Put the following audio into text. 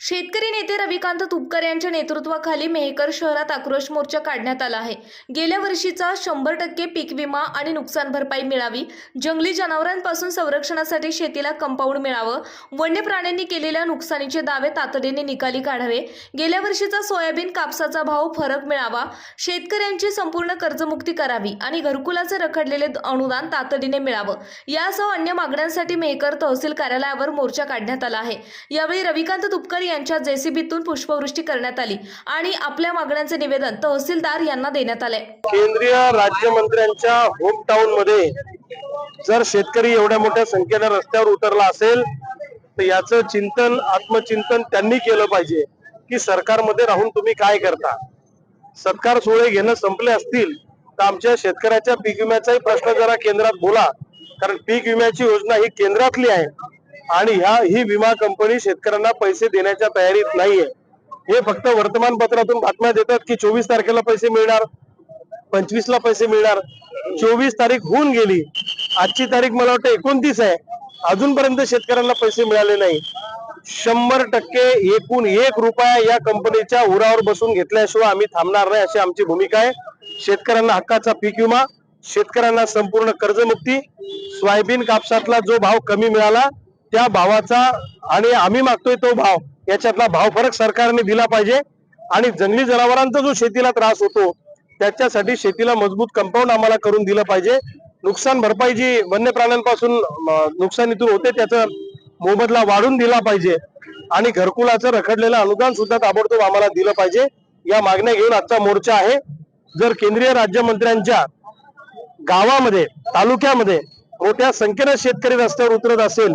शेतकरी नेते रविकांत तुपकर यांच्या नेतृत्वाखाली मेहकर शहरात आक्रोश मोर्चा काढण्यात आला आहे. गेल्या वर्षीचा शंभर टक्के पीक विमा आणि नुकसान भरपाई मिळावी जंगली जनावरांपासून संरक्षणासाठी शेतीला कंपाऊंड मिळावं वन्य प्राण्यांनी केलेल्या नुकसानीचे दावे तातडीने निकाली काढावे गेल्या वर्षीचा सोयाबीन कापसाचा भाव फरक मिळावा शेतकऱ्यांची संपूर्ण कर्जमुक्ती करावी आणि घरकुलाचे रखडलेले अनुदान तातडीने मिळावं यासह अन्य मागण्यांसाठी मेहकर तहसील कार्यालयावर मोर्चा काढण्यात आला आहे. यावेळी रविकांत तुपकर यांच्या जेसीबीतून पुष्पवृष्टी करण्यात आली आणि आपल्या मागण्यांचे निवेदन तहसीलदार यांना देण्यात आले. केंद्रीय राज्यमंत्र्यांच्या होम टाउनमध्ये जर शेतकरी एवढ्या मोठ्या संख्येने रस्त्यावर उतरला असेल तर याचं चिंतन आत्मचिंतन त्यांनी केलं पाहिजे की सरकारमध्ये राहून तुम्ही काय करता. सत्कार सोहळे घेणं संपले असतील तर आमच्या शेतकऱ्याच्या पीक विम्याचाही प्रश्न जरा केंद्रात बोला. कारण पीक विम्याची योजना ही केंद्रातली आहे. आणि ह्या ही विमा कंपनी शेतकऱ्यांना पैसे देण्याच्या तयारीत नाहीये. हे फक्त वर्तमानपत्रातून बातम्या देतात की चोवीस तारखेला पैसे मिळणार पंचवीस ला पैसे मिळणार. चोवीस तारीख होऊन गेली. आजची तारीख मला वाटतं एकोणतीस आहे. अजूनपर्यंत शेतकऱ्यांना पैसे मिळाले नाही. शंभर टक्के एकूण एक रुपया या कंपनीच्या उरावर बसून घेतल्याशिवाय आम्ही थांबणार नाही अशी आमची भूमिका आहे. शेतकऱ्यांना हक्काचा पीक विमा शेतकऱ्यांना संपूर्ण कर्जमुक्ती सोयाबीन कापसातला जो भाव कमी मिळाला त्या भावाचा आणि आम्ही मागतोय तो भाव याच्यातला भाव फरक सरकारने दिला पाहिजे. आणि जंगली जनावरांचा जो शेतीला त्रास होतो त्याच्यासाठी शेतीला मजबूत कंपाऊंड आम्हाला करून दिलं पाहिजे. नुकसान भरपाई जी वन्य प्राण्यांपासून नुकसानीतून होते त्याचा मोबदला वाढून दिला पाहिजे. आणि घरकुलाचं रखडलेलं अनुदान सुद्धा ताबडतोब आम्हाला दिलं पाहिजे. या मागण्या घेऊन आजचा मोर्चा आहे. जर केंद्रीय राज्यमंत्र्यांच्या गावामध्ये तालुक्यामध्ये मोठ्या संख्येनं शेतकरी रस्त्यावर उतरत असेल